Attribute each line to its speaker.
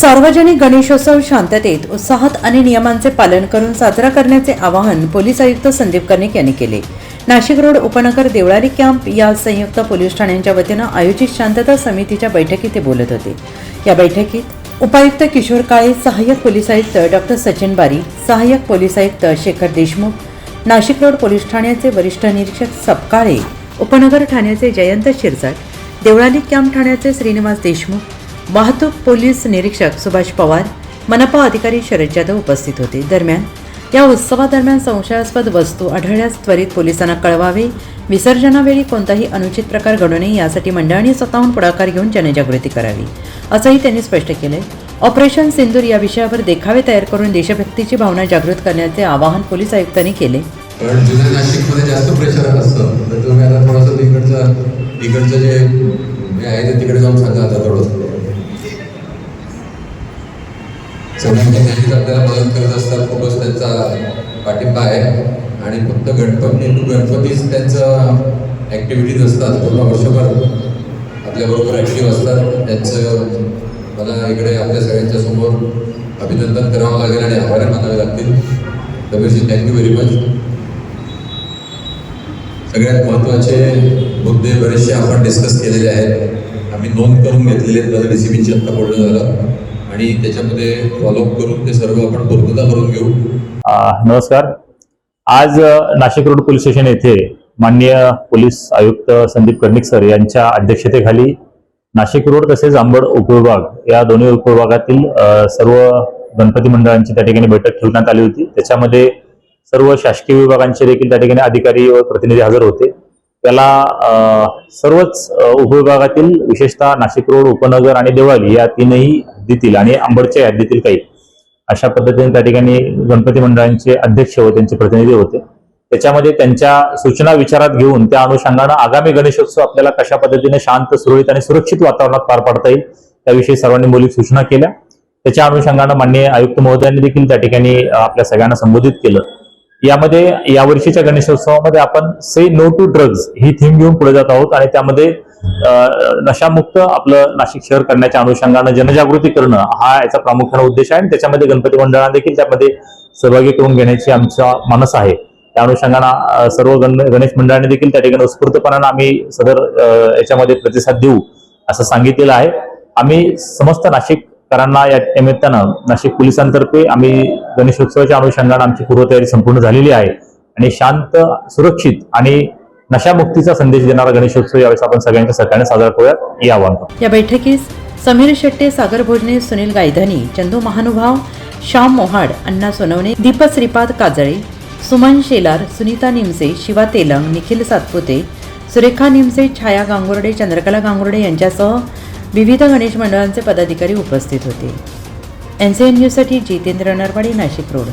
Speaker 1: सार्वजनिक गणेशोत्सव शांततेत उत्साहात आणि नियमांचे पालन करून साजरा करण्याचे आवाहन पोलीस आयुक्त संदीप कर्णिक यांनी केले. नाशिक रोड उपनगर देवळाली कॅम्प या संयुक्त पोलीस ठाण्यांच्या वतीनं आयोजित शांतता समितीच्या बैठकीत ते बोलत होते. या बैठकीत उपायुक्त किशोर काळे सहाय्यक पोलीस आयुक्त डॉक्टर सचिन बारी सहाय्यक पोलीस आयुक्त शेखर देशमुख नाशिक रोड पोलीस ठाण्याचे वरिष्ठ निरीक्षक सपकाळे उपनगर ठाण्याचे जयंत शिरसाट देवळाली कॅम्प ठाण्याचे श्रीनिवास देशमुख वाहतूक पोलीस निरीक्षक सुभाष पवार मनपा अधिकारी शरद जाधव उपस्थित होते. दरम्यान या उत्सवादरम्यान संशयास्पद वस्तू आढळल्यास त्वरित पोलिसांना कळवावे. विसर्जनावेळी कोणताही अनुचित प्रकार घडू नये यासाठी मंडळांनी स्वतःहून पुढाकार घेऊन जनजागृती करावी असंही त्यांनी स्पष्ट केलंय. ऑपरेशन सिंदूर या विषयावर देखावे तयार करून देशभक्तीची भावना जागृत करण्याचे आवाहन पोलीस आयुक्तांनी केले.
Speaker 2: कारण जुन्या नाशिकमध्ये जास्त प्रेशर असतं. म्हणजे तुम्ही आता थोडंसं इकडचं इकडचं जे आहे ते तिकडे जाऊन सांगा आता थोडंसं. सगळ्यांच्या आपल्याला मदत करत असतात. खूपच त्यांचा पाठिंबा आहे. आणि फक्त गणपती गणपतीच त्यांचं ॲक्टिव्हिटीज असतात. पूर्ण वर्षभर आपल्याबरोबर ॲक्टिव्ह असतात. त्यांचं मला इकडे आपल्या सगळ्यांच्या समोर अभिनंदन करावं लागेल आणि आभार मानावे लागतील. रमेशजी थँक्यू व्हेरी मच सगळ्यात महत्त्वाचे मुद्दे बरेचसे आपण डिस्कस केलेले आहेत. आम्ही नोंद करून घेतलेले आहेत. माझं रेसिपींची आत्ता बोलणं झालं. आणि त्याच्यामध्ये फॉलोअप करून ते सर्व आपण पूर्तता करून घेऊ.
Speaker 3: नमस्कार. आज नाशिक रोड पोलीस स्टेशन येथे माननीय पोलीस आयुक्त संदीप कर्णिक सर यांच्या अध्यक्षतेखाली नाशिक रोड तसेच आंबड उपविभाग या दोन्ही उपविभागातील सर्व गणपती मंडळांची त्या ठिकाणी बैठक ठेवण्यात आली होती. त्याच्यामध्ये सर्व शासकीय विभागांचे देखील त्या ठिकाणी अधिकारी व प्रतिनिधी हजर होते. त्याला सर्वच उपविभागातील विशेषतः नाशिक रोड उपनगर आणि देवळाली या तीनही हद्दीतील आणि अंबडच्या हद्दीतील काही अशा पद्धतीने त्या ठिकाणी गणपती मंडळांचे अध्यक्ष व त्यांचे प्रतिनिधी होते. त्याच्यामध्ये त्यांच्या सूचना विचारात घेऊन त्या अनुषंगानं आगामी गणेशोत्सव आपल्याला कशा पद्धतीने शांत सुरळीत आणि सुरक्षित वातावरणात पार पाडता येईल त्याविषयी सर्वांनी मौलिक सूचना केल्या. त्याच्या अनुषंगानं माननीय आयुक्त महोदयांनी देखील त्या ठिकाणी आपल्या सगळ्यांना संबोधित केलं. यामध्ये यावर्षीच्या गणेशोत्सवामध्ये आपण से नो टू ड्रग्ज ही थीम घेऊन पुढे जात आहोत आणि त्यामध्ये नशामुक्त आपलं नाशिक शहर करण्याच्या अनुषंगानं जनजागृती करणं हा याचा प्रामुख्याने उद्देश आहे. आणि त्याच्यामध्ये गणपती मंडळांना देखील त्यामध्ये सहभागी करून घेण्याची आमचा मानस आहे. त्या अनुषंगानं सर्व गण गणेश मंडळांनी देखील त्या ठिकाणी उत्स्फूर्तपणानं आम्ही सदर याच्यामध्ये प्रतिसाद देऊ असं सांगितलेलं आहे. आम्ही समस्त नाशिककरांना या निमित्तानं नाशिक पोलिसांतर्फे आम्ही गणेशोत्सवाच्या अनुषंगानं आमची पूर्वतयारी संपूर्ण झालेली आहे. आणि शांत सुरक्षित आणि नशामुक्तीचा संदेश देणारा गणेशोत्सव यावेळेस आपण सगळ्यांच्या सहकार्याने साजरा करूया या आवाहन
Speaker 1: या बैठकीस समीर शेट्टे सागर भोजने सुनील गायधनी चंदू महानुभाव श्याम मोहाड अण्णा सोनवणे दीपक श्रीपाद काजळे सुमन शेलार सुनीता निमसे शिवा तेलंग निखिल सातपुते सुरेखा निमसे छाया गांगुर्डे चंद्रकला गांगुर्डे यांच्यासह विविध गणेश मंडळांचे पदाधिकारी उपस्थित होते. एन सी एन न्यूजसाठी जितेंद्र नरवाडी नाशिक रोड.